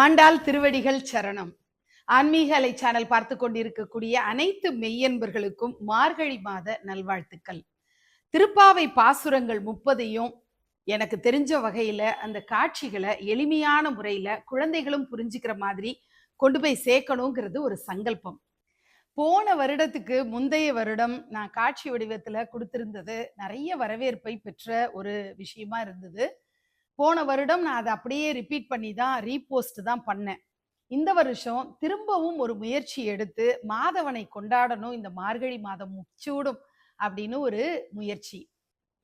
ஆண்டாள் திருவடிகள் சரணம். ஆன்மீக அலை சேனல் பார்த்து கொண்டிருக்கக்கூடிய அனைத்து மெய்யன்பர்களுக்கும் மார்கழி மாத நல்வாழ்த்துக்கள். திருப்பாவை பாசுரங்கள் முப்பதையும் எனக்கு தெரிஞ்ச வகையில அந்த காட்சிகளை எளிமையான முறையில குழந்தைகளும் புரிஞ்சுக்கிற மாதிரி கொண்டு போய் சேர்க்கணுங்கிறது ஒரு சங்கல்பம். போன வருடத்துக்கு முந்தைய வருடம் நான் காட்சி வடிவத்துல கொடுத்திருந்தது நிறைய வரவேற்பை பெற்ற ஒரு விஷயமா இருந்தது. போன வருடம் நான் அதை அப்படியே ரிப்பீட் பண்ணி தான் ரீபோஸ்ட் தான் பண்ணேன். இந்த வருஷம் திரும்பவும் ஒரு முயற்சி எடுத்து மாதவனை கொண்டாடணும் இந்த மார்கழி மாதம் முச்சூடும் அப்படின்னு ஒரு முயற்சி.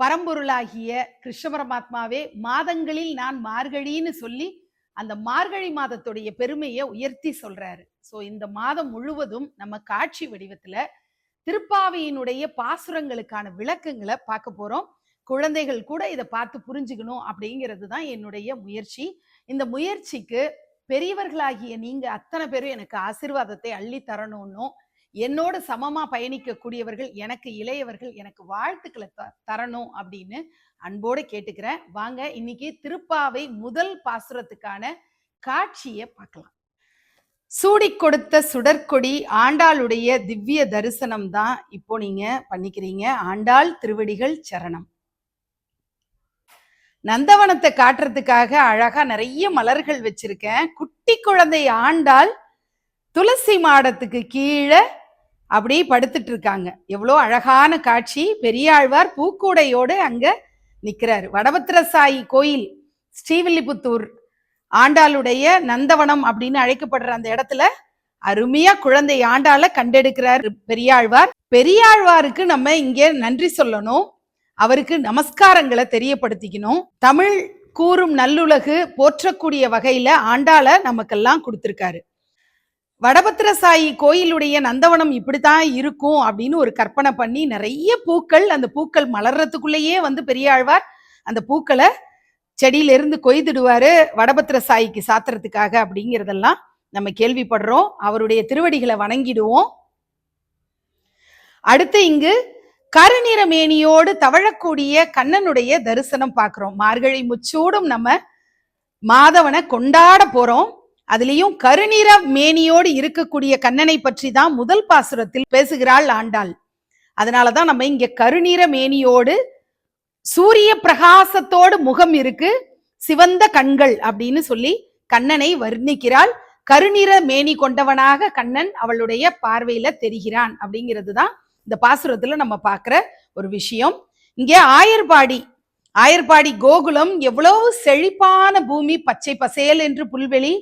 பரம்பொருளாகிய கிருஷ்ண பரமாத்மாவே மாதங்களில் நான் மார்கழின்னு சொல்லி அந்த மார்கழி மாதத்துடைய பெருமையை உயர்த்தி சொல்றாரு. சோ இந்த மாதம் முழுவதும் நம்ம காட்சி வடிவத்துல திருப்பாவையினுடைய பாசுரங்களுக்கான விளக்கங்களை பார்க்க போறோம். குழந்தைகள் கூட இதை பார்த்து புரிஞ்சுக்கணும் அப்படிங்கிறது தான் என்னுடைய முயற்சி. இந்த முயற்சிக்கு பெரியவர்களாகிய நீங்க அத்தனை பேரும் எனக்கு ஆசீர்வாதத்தை அள்ளி தரணும்னும் என்னோட சமமா பயணிக்கக்கூடியவர்கள் எனக்கு இளையவர்கள் எனக்கு வாழ்த்துக்களை த- தரணும் அப்படின்னு அன்போடு கேட்டுக்கிறேன். வாங்க இன்னைக்கு திருப்பாவை முதல் பாசுரத்துக்கான காட்சியை பார்க்கலாம். சூடி கொடுத்த சுடற்கொடி ஆண்டாளுடைய திவ்ய தரிசனம் தான் இப்போ நீங்க பண்ணிக்கிறீங்க. ஆண்டாள் திருவடிகள் சரணம். நந்தவனத்தை காட்டுறதுக்காக அழகா நிறைய மலர்கள் வச்சிருக்கேன். குட்டி குழந்தை ஆண்டாள் துளசி மாடத்துக்கு கீழே அப்படியே படுத்துட்டு இருக்காங்க. எவ்வளோ அழகான காட்சி. பெரியாழ்வார் பூக்கூடையோடு அங்க நிற்கிறார் வடபத்திரசாயி கோயில் ஸ்ரீவில்லிபுத்தூர் ஆண்டாளுடைய நந்தவனம் அப்படின்னு அழைக்கப்படுற அந்த இடத்துல அருமையா குழந்தை ஆண்டால கண்டெடுக்கிறார் பெரியாழ்வார். பெரியாழ்வாருக்கு நம்ம இங்கே நன்றி சொல்லணும். அவருக்கு நமஸ்காரங்களை தெரியப்படுத்திக்கணும். தமிழ் கூறும் நல்லுலகு போற்றக்கூடிய வகையில ஆண்டாள நமக்கெல்லாம் கொடுத்துருக்காரு. வடபத்திரசாயி கோயிலுடைய நந்தவனம் இப்படித்தான் இருக்கும் அப்படின்னு ஒரு கற்பனை பண்ணி நிறைய பூக்கள் அந்த பூக்கள் மலர்றதுக்குள்ளேயே வந்து பெரியாழ்வார் அந்த பூக்களை செடியிலிருந்து கொய்திடுவாரு வடபத்திரசாயிக்கு சாத்துறதுக்காக அப்படிங்கிறதெல்லாம் நம்ம கேள்விப்படுறோம். அவருடைய திருவடிகளை வணங்கிடுவோம். அடுத்து இங்கு கருநிற மேனியோடு தவழக்கூடிய கண்ணனுடைய தரிசனம் பார்க்கிறோம். மார்கழி முச்சூடும் நம்ம மாதவனை கொண்டாட போறோம். அதுலயும் கருநிற மேனியோடு இருக்கக்கூடிய கண்ணனை பற்றி தான் முதல் பாசுரத்தில் பேசுகிறாள் ஆண்டாள். அதனாலதான் நம்ம இங்க கருநிற மேனியோடு சூரிய பிரகாசத்தோடு முகம் இருக்கு. சிவந்த கண்கள் அப்படின்னு சொல்லி கண்ணனை வர்ணிக்கிறாள். கருநிற மேனி கொண்டவனாக கண்ணன் அவளுடைய பார்வையில தெரிகிறான் அப்படிங்கிறது தான் இந்த பாசுரத்துல நம்ம பார்க்குற ஒரு விஷயம். இங்கே ஆயர்பாடி ஆயர்பாடி கோகுலம் எவ்வளவு செழிப்பான பூமி பச்சை பசேல் என்று புல்வெளி.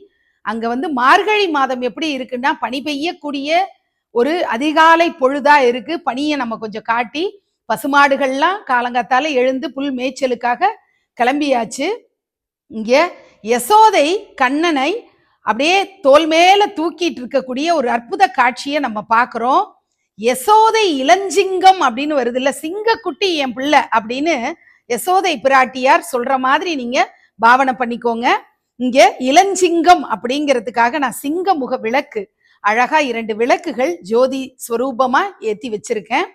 அங்க வந்து மார்கழி மாதம் எப்படி இருக்குன்னா பனி பெய்யக்கூடிய ஒரு அதிகாலை பொழுதா இருக்கு. பனியை நம்ம கொஞ்சம் காட்டி பசுமாடுகள்லாம் காலங்காத்தால எழுந்து புல் மேய்ச்சலுக்காக கிளம்பியாச்சு. இங்க யசோதை கண்ணனை அப்படியே தோல் மேல தூக்கிட்டு இருக்கக்கூடிய ஒரு அற்புத காட்சியை நம்ம பார்க்குறோம் யசோதை இளஞ்சிங்கம் அப்படின்னு வருது இல்ல சிங்கக்குட்டி என் பிள்ளை அப்படின்னு யசோதை பிராட்டியார் சொல்ற மாதிரி நீங்க பாவனை பண்ணிக்கோங்க. இங்க இளஞ்சிங்கம் அப்படிங்கிறதுக்காக நான் சிங்க முக விளக்கு அழகா இரண்டு விளக்குகள் ஜோதி ஸ்வரூபமா ஏத்தி வச்சிருக்கேன்.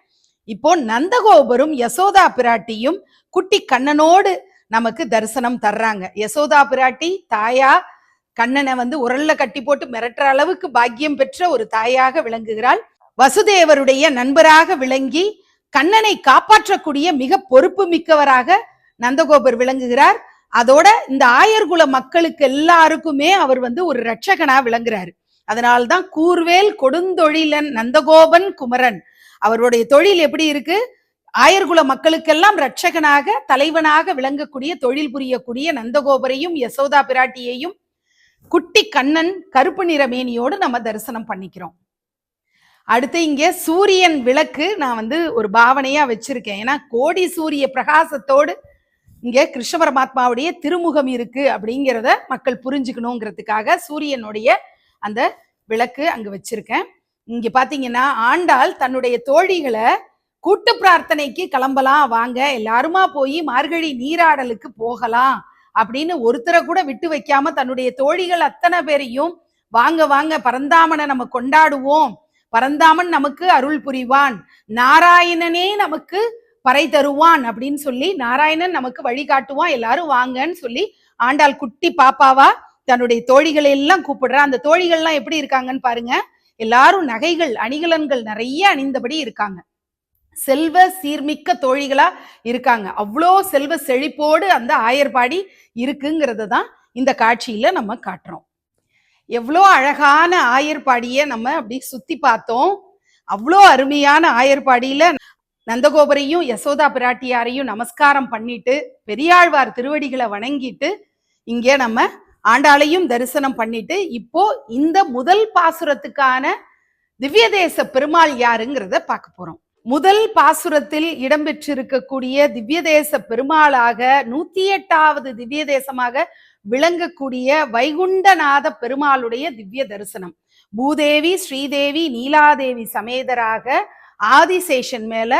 இப்போ நந்தகோபரும் யசோதா பிராட்டியும் குட்டி கண்ணனோடு நமக்கு தரிசனம் தர்றாங்க. யசோதா பிராட்டி தாயா கண்ணனை வந்து உரல்ல கட்டி போட்டு மிரட்டுற அளவுக்கு பாக்கியம் பெற்ற ஒரு தாயாக விளங்குகிறாள். வசுதேவருடைய நண்பராக விளங்கி கண்ணனை காப்பாற்றக்கூடிய மிக பொறுப்பு மிக்கவராக நந்தகோபர் விளங்குகிறார். அதோட இந்த ஆயர்குல மக்களுக்கு எல்லாருக்குமே அவர் வந்து ஒரு ரட்சகனா விளங்குறாரு. அதனால்தான் கூர்வேல் கொடுந்தொழிலன் நந்தகோபன் குமரன். அவருடைய தொழில் எப்படி இருக்கு? ஆயர்குல மக்களுக்கெல்லாம் ரட்சகனாக தலைவனாக விளங்கக்கூடிய தொழில் புரியக்கூடிய நந்தகோபரையும் யசோதா பிராட்டியையும் குட்டி கண்ணன் கருப்பு நிற மேனியோடு நம்ம தரிசனம் பண்ணிக்கிறோம். அடுத்து இங்கே சூரியன் விளக்கு நான் வந்து ஒரு பாவனையாக வச்சிருக்கேன். ஏன்னா கோடி சூரிய பிரகாசத்தோடு இங்கே கிருஷ்ண பரமாத்மாவுடைய திருமுகம் இருக்குது அப்படிங்கிறத மக்கள் புரிஞ்சுக்கணுங்கிறதுக்காக சூரியனுடைய அந்த விளக்கு அங்கே வச்சிருக்கேன். இங்கே பார்த்தீங்கன்னா ஆண்டாள் தன்னுடைய தோழிகளை கூட்டு பிரார்த்தனைக்கு கிளம்பலாம் வாங்க எல்லாருமா போய் மார்கழி நீராடலுக்கு போகலாம் அப்படின்னு ஒருத்தரை கூட விட்டு வைக்காம தன்னுடைய தோழிகள் அத்தனை பேரையும் வாங்க வாங்க பரந்தாமனை நம்ம கொண்டாடுவோம் பரந்தாமன் நமக்கு அருள் புரிவான். நாராயணனே நமக்கு பறை தருவான் அப்படின்னு சொல்லி நாராயணன் நமக்கு வழிகாட்டுவான் எல்லாரும் வாங்கன்னு சொல்லி ஆண்டாள் குட்டி பாப்பாவா தன்னுடைய தோழிகளை எல்லாம் கூப்பிடுறா. அந்த தோழிகள்லாம் எப்படி இருக்காங்கன்னு பாருங்க. எல்லாரும் நகைகள் அணிகலன்கள் நிறைய அணிந்தபடி இருக்காங்க. செல்வ சீர்மிக்க தோழிகளா இருக்காங்க. அவ்வளோ செல்வ செழிப்போடு அந்த ஆயர்பாடி இருக்குங்கிறத தான் இந்த காட்சியில நம்ம காட்டுறோம். எவ்வளோ அழகான ஆயர்பாடியை நம்ம அப்படி சுத்தி பார்த்தோம். அவ்வளோ அருமையான ஆயர்பாடியில நந்தகோபரையும் யசோதா பிராட்டியாரையும் நமஸ்காரம் பண்ணிட்டு பெரியாழ்வார் திருவடிகளை வணங்கிட்டு இங்கே நம்ம ஆண்டாளையும் தரிசனம் பண்ணிட்டு இப்போ இந்த முதல் பாசுரத்துக்கான திவ்ய தேச பெருமாள் யாருங்கிறத பார்க்க போறோம். முதல் பாசுரத்தில் இடம்பெற்றிருக்கக்கூடிய திவ்ய தேச பெருமாளாக நூத்தி எட்டாவது திவ்ய தேசமாக விளங்கக்கூடிய வைகுண்டநாத பெருமாளுடைய திவ்ய தரிசனம். பூதேவி ஸ்ரீதேவி நீலாதேவி சமேதராக ஆதிசேஷன் மேல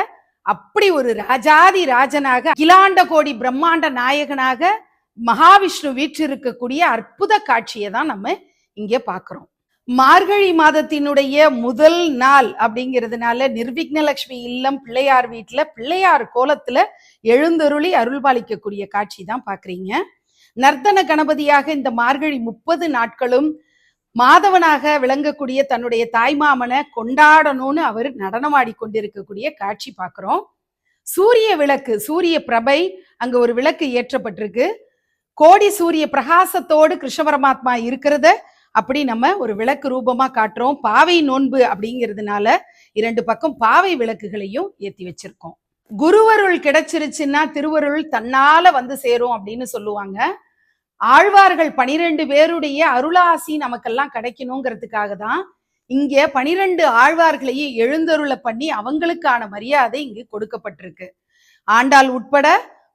அப்படி ஒரு ராஜாதி ராஜனாக அகிலாண்ட கோடி பிரம்மாண்ட நாயகனாக மகாவிஷ்ணு வீற்றிருக்கக்கூடிய அற்புத காட்சியை தான் நம்ம இங்கே பார்க்குறோம். மார்கழி மாதத்தினுடைய முதல் நாள் அப்படிங்கிறதுனால நிர்விக்னலட்சுமி இல்லம் பிள்ளையார் வீட்டுல பிள்ளையார் கோலத்துல எழுந்தருளி அருள்பாலிக்கக்கூடிய காட்சி தான் பாக்குறீங்க நர்த்தன கணபதியாக இந்த மார்கழி முப்பது நாட்களும் மாதவனாக விளங்கக்கூடிய தன்னுடைய தாய்மாமனை கொண்டாடணும்னு அவர் நடனமாடி கொண்டிருக்கக்கூடிய காட்சி பார்க்குறோம். சூரிய விளக்கு சூரிய பிரபை அங்க ஒரு விளக்கு ஏற்றப்பட்டிருக்கு. கோடி சூரிய பிரகாசத்தோடு கிருஷ்ண பரமாத்மா இருக்கிறத. அப்படி நம்ம ஒரு விளக்கு ரூபமா காட்டுறோம். பாவை நோன்பு அப்படிங்கிறதுனால இரண்டு பக்கம் பாவை விளக்குகளையும் ஏத்தி வச்சிருக்கோம். குருவருள் கிடைச்சிருச்சுன்னா திருவருள் தன்னால வந்து சேரும் அப்படின்னு சொல்லுவாங்க. ஆழ்வார்கள் பனிரெண்டு பேருடைய அருளாசி நமக்கெல்லாம் கிடைக்கணுங்கிறதுக்காக தான் இங்க பனிரெண்டு ஆழ்வார்களையும் எழுந்தருளை பண்ணி அவங்களுக்கான மரியாதை இங்கு கொடுக்கப்பட்டிருக்கு. ஆண்டாள் உட்பட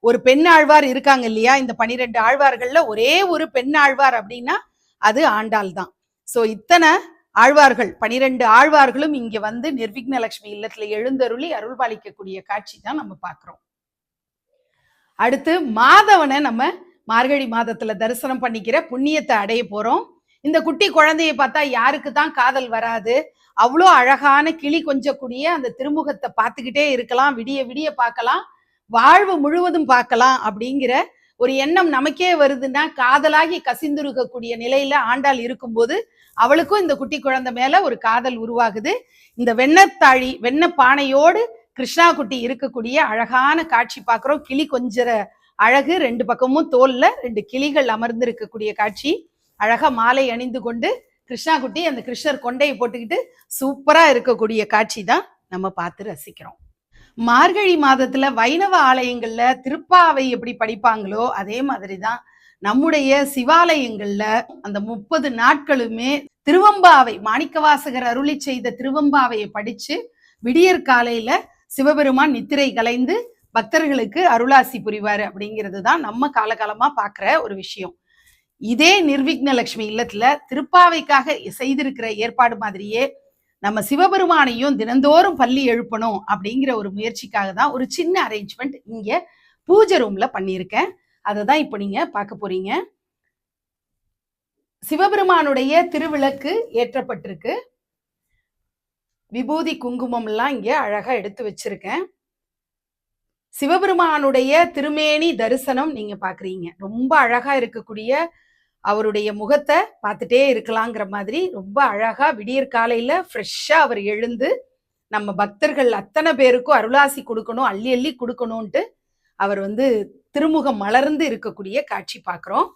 ஒரு பெண் ஆழ்வார் இருக்காங்க இல்லையா? இந்த பனிரெண்டு ஆழ்வார்கள்ல ஒரே ஒரு பெண் ஆழ்வார் அப்படின்னா அது ஆண்டாள் தான். சோ இத்தனை ஆழ்வார்கள் பனிரெண்டு ஆழ்வார்களும் இங்க வந்து நிர்விக்னலட்சுமி இல்லத்துல எழுந்தருளி அருள்பாலிக்கக்கூடிய காட்சி தான் நம்ம பார்க்கிறோம். அடுத்து மாதவனை நம்ம மார்கழி மாதத்துல தரிசனம் பண்ணிக்கிற புண்ணியத்தை அடைய போறோம். இந்த குட்டி குழந்தைய பார்த்தா யாருக்கு தான் காதல் வராது. அவ்வளோ அழகான கிளி கொஞ்சக்கூடிய அந்த திருமுகத்தை பார்த்துக்கிட்டே இருக்கலாம் விடிய விடிய பார்க்கலாம் வாழ்வு முழுவதும் பார்க்கலாம் அப்படிங்கிற ஒரு எண்ணம் நமக்கே வருதுன்னா காதலாகி கசிந்துருகக்கூடிய நிலையில ஆண்டாள் இருக்கும்போது அவளுக்கும் இந்த குட்டி குழந்தை மேல ஒரு காதல் உருவாகுது. இந்த வெண்ணத்தாழி வெண்ண பானையோடு கிருஷ்ணா குட்டி இருக்கக்கூடிய அழகான காட்சி பார்க்குறோம். கிளி கொஞ்சர அழகு ரெண்டு பக்கமும் தோல்ல ரெண்டு கிளிகள் அமர்ந்து இருக்கக்கூடிய காட்சி. அழகா மாலை அணிந்து கொண்டு கிருஷ்ணா குட்டி அந்த கிருஷ்ணர் கொண்டையை போட்டுக்கிட்டு சூப்பரா இருக்கக்கூடிய காட்சி தான் நம்ம பார்த்து ரசிக்கிறோம். மார்கழி மாதத்துல வைணவ ஆலயங்கள்ல திருப்பாவை எப்படி படிப்பாங்களோ அதே மாதிரிதான் நம்முடைய சிவாலயங்கள்ல அந்த முப்பது நாட்களுமே திருவம்பாவை மாணிக்கவாசகர் அருளி செய்த திருவம்பாவையை படிச்சு விடியற் காலையில சிவபெருமான் நித்திரை கலைந்து பக்தர்களுக்கு அருளாசி புரிவாரு அப்படிங்கிறது தான் நம்ம காலகாலமா பாக்குற ஒரு விஷயம். இதே நிர்விக்ன லட்சுமி இல்லத்துல திருப்பாவைக்காக செய்திருக்கிற ஏற்பாடு மாதிரியே நம்ம சிவபெருமானையும் தினந்தோறும் பள்ளி எழுப்பணும் அப்படிங்கிற ஒரு முயற்சிக்காக தான் ஒரு சின்ன அரேஞ்ச்மெண்ட் இங்க பூஜை ரூம்ல பண்ணியிருக்கேன். அதை தான் இப்போ நீங்க பார்க்க போறீங்க. சிவபெருமானுடைய திருவிளக்கு ஏற்றப்பட்டிருக்கு. விபூதி குங்குமம் எல்லாம் இங்க அழகா எடுத்து வச்சிருக்கேன். சிவபெருமானுடைய திருமேனி தரிசனம் நீங்க பாக்குறீங்க ரொம்ப அழகா இருக்கக்கூடிய அவருடைய முகத்தை பார்த்துட்டே இருக்கலாங்கிற மாதிரி ரொம்ப அழகா விடியற் காலையில ஃப்ரெஷ்ஷா அவர் எழுந்து நம்ம பக்தர்கள் அத்தனை பேருக்கும் அருளாசி கொடுக்கணும் அள்ளி அள்ளி கொடுக்கணும்ட்டு அவர் வந்து திருமுகம் மலர்ந்து இருக்கக்கூடிய காட்சி பார்க்குறோம்.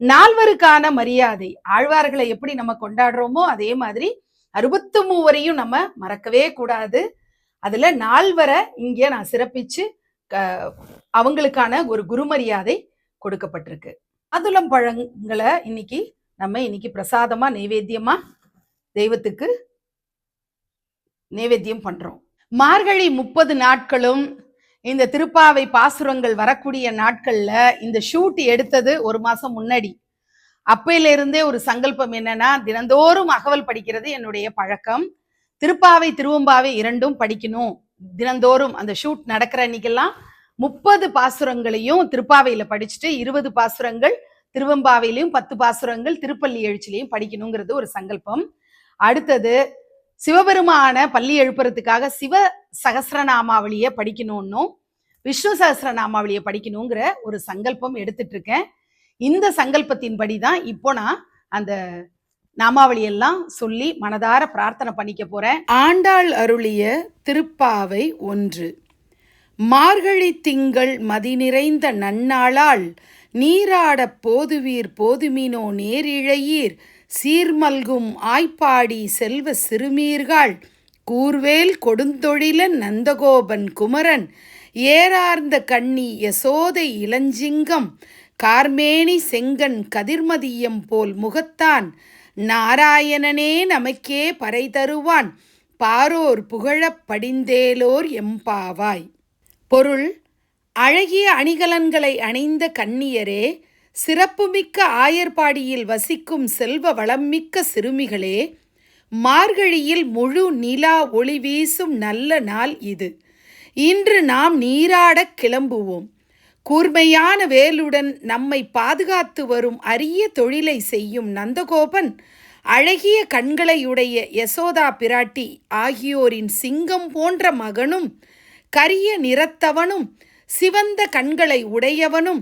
நால்வருக்கான மரியாதை ஆழ்வார்களை எப்படி நம்ம கொண்டாடுறோமோ அதே மாதிரி அறுபத்து மூவரையும் நம்ம மறக்கவே கூடாது. அதுல நால்வரை இங்கே நான் சிறப்பிச்சு அவங்களுக்கான ஒரு குருமரியாதை கொடுக்கப்பட்டிருக்கு. மாதுளம் பழங்களை இன்னைக்கு நம்ம இன்னைக்கு பிரசாதமா நைவேத்தியமா தெய்வத்துக்கு நைவேத்தியம் பண்றோம். மார்கழி முப்பது நாட்களும் இந்த திருப்பாவை பாசுரங்கள் வரக்கூடிய நாட்கள்ல இந்த ஷூட் எடுத்தது ஒரு மாசம் முன்னாடி. அப்பையில இருந்தே ஒரு சங்கல்பம் என்னன்னா தினந்தோறும் அகவல் படிக்கிறது என்னுடைய பழக்கம். திருப்பாவை திருவம்பாவை இரண்டும் படிக்கணும். தினந்தோறும் அந்த ஷூட் நடக்கிற அன்னைக்கெல்லாம் முப்பது பாசுரங்களையும் திருப்பாவையில படிச்சுட்டு இருபது பாசுரங்கள் திருவம்பாவையிலையும் பத்து பாசுரங்கள் திருப்பள்ளி எழுச்சிலையும் படிக்கணுங்கிறது ஒரு சங்கல்பம். அடுத்தது சிவபெருமான பள்ளி எழுப்புறதுக்காக சிவ சகசிரநாமாவளியை படிக்கணும்னும் விஷ்ணு சகசிரநாமாவளியை படிக்கணுங்கிற ஒரு சங்கல்பம் எடுத்துட்டு இருக்கேன் இந்த சங்கல்பத்தின்படி தான் இப்போ நான் அந்த நாமாவளியெல்லாம் சொல்லி மனதார பிரார்த்தனை பண்ணிக்க போறேன். ஆண்டாள் அருளிய திருப்பாவை ஒன்று. மார்கழி திங்கள் மதி நிறைந்த நன்னாளால் நீராடப் போதுவீர் போதுமினோ நேரிழையீர் சீர்மல்கும் ஆய்ப்பாடி செல்வ சிறுமீர்கள் கூர்வேல் கொடுந்தொழிலன் நந்தகோபன் குமரன் ஏறார்ந்த கண்ணி யசோதை இளஞ்சிங்கம் கார்மேனி செங்கன் கதிர்மதியம் போல் முகத்தான் நாராயணனே நமக்கே பறை தருவான் பாரோர் புகழப் படிந்தேலோர் எம்பாவாய் பொருள் அழகிய அணிகலன்களை அணிந்த கன்னியரே சிறப்புமிக்க ஆயர்பாடியில் வசிக்கும் செல்வ வளம்மிக்க சிறுமிகளே மார்கழியில் முழு நிலா ஒளி வீசும் நல்ல நாள் இது. இன்று நாம் நீராடக் கிளம்புவோம். கூர்மையான வேலுடன் நம்மை பாதுகாத்து வரும் அரிய தொழிலை செய்யும் நந்தகோபன் அழகிய கண்களையுடைய யசோதா பிராட்டி ஆகியோரின் சிங்கம் போன்ற மகனும் கரிய நிறத்தவனும் சிவந்த கண்களை உடையவனும்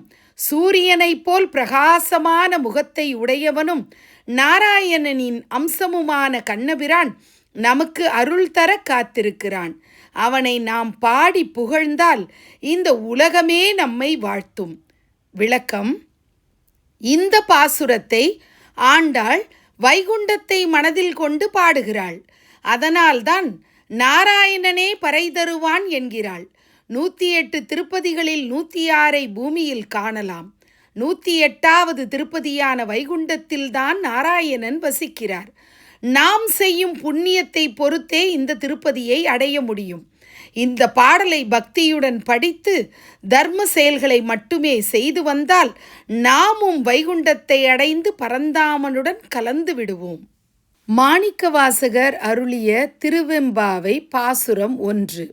சூரியனைப் போல் பிரகாசமான முகத்தை உடையவனும் நாராயணனின் அம்சமுமான கண்ணபிரான் நமக்கு அருள் தர காத்திருக்கிறான். அவனை நாம் பாடி புகழ்ந்தால் இந்த உலகமே நம்மை வாழ்த்தும். விளக்கம். இந்த பாசுரத்தை ஆண்டாள் வைகுண்டத்தை மனதில் கொண்டு பாடுகிறாள். அதனால்தான் நாராயணனே பறை தருவான் என்கிறாள். நூற்றி எட்டு திருப்பதிகளில் நூற்றி ஆறை பூமியில் காணலாம். நூற்றி எட்டாவது திருப்பதியான வைகுண்டத்தில்தான் நாராயணன் வசிக்கிறார். நாம் செய்யும் புண்ணியத்தை பொறுத்தே இந்த திருப்பதியை அடைய முடியும். இந்த பாடலை பக்தியுடன் படித்து தர்ம செயல்களை மட்டுமே செய்து வந்தால் நாமும் வைகுண்டத்தை அடைந்து பரந்தாமனுடன் கலந்து விடுவோம். மாணிக்கவாசகர் அருளிய திருவெம்பாவை பாசுரம் ஒன்று.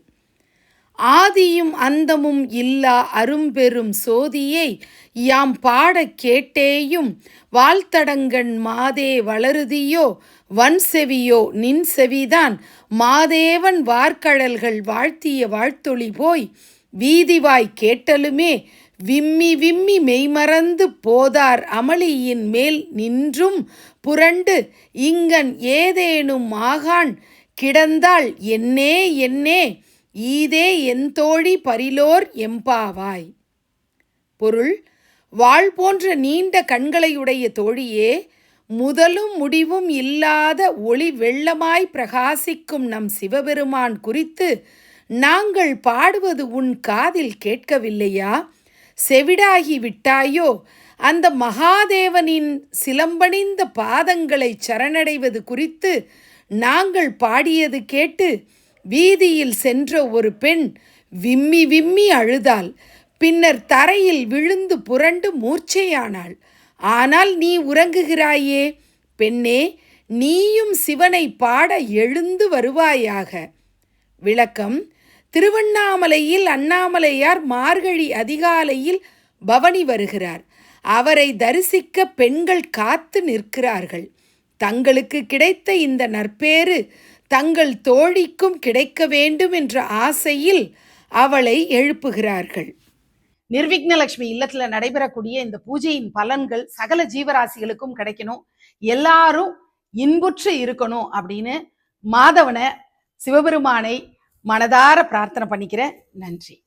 ஆதியும் அந்தமும் இல்லா அரும்பெரும் சோதியை யாம் பாடக் கேட்டேயும் வாழ்த்தடங்கண் மாதே வளருதியோ வன் செவியோ நின் செவிதான் மாதேவன் வார்க்கழல்கள் வாழ்த்திய வாழ்த்தொளி போய் வீதிவாய் கேட்டலுமே விம்மி விம்மி மெய்மறந்து போதார் அமளியின் மேல் நின்றும் புரண்டு இங்கன் ஏதேனும் ஆகான் கிடந்தால் என்னே என்னே ஈதே என் தோழி பரிலோர் எம்பாவாய் பொருள் வாழ் போன்ற நீண்ட கண்களையுடைய தோழியே முதலும் முடிவும் இல்லாத ஒளி வெள்ளமாய் பிரகாசிக்கும் நம் சிவபெருமான் குறித்து நாங்கள் பாடுவது உன் காதில் கேட்கவில்லையா? செவிடாகி விட்டாயோ? அந்த மகாதேவனின் சிலம்பணிந்த பாதங்களை சரணடைவது குறித்து நாங்கள் பாடியது கேட்டு வீதியில் சென்ற ஒரு பெண் விம்மி விம்மி அழுதாள். பின்னர் தரையில் விழுந்து புரண்டு மூர்ச்சையானாள். ஆனால் நீ உறங்குகிறாயே? பெண்ணே நீயும் சிவனை பாட எழுந்து வருவாயாக விளக்கம் திருவண்ணாமலையில் அண்ணாமலையார் மார்கழி அதிகாலையில் பவனி வருகிறார். அவரை தரிசிக்க பெண்கள் காத்து நிற்கிறார்கள். தங்களுக்கு கிடைத்த இந்த நற்பேறு தங்கள் தோழிக்கும் கிடைக்க வேண்டும் என்ற ஆசையில் அவளை எழுப்புகிறார்கள். நிர்விக்னலட்சுமி இல்லத்தில் நடைபெறக்கூடிய இந்த பூஜையின் பலன்கள் சகல ஜீவராசிகளுக்கும் கிடைக்கணும். எல்லாரும் இன்புற்று இருக்கணும் அப்படின்னு மாதவனை சிவபெருமானை மனதார பிரார்த்தனை பண்ணிக்கிறேன். நன்றி.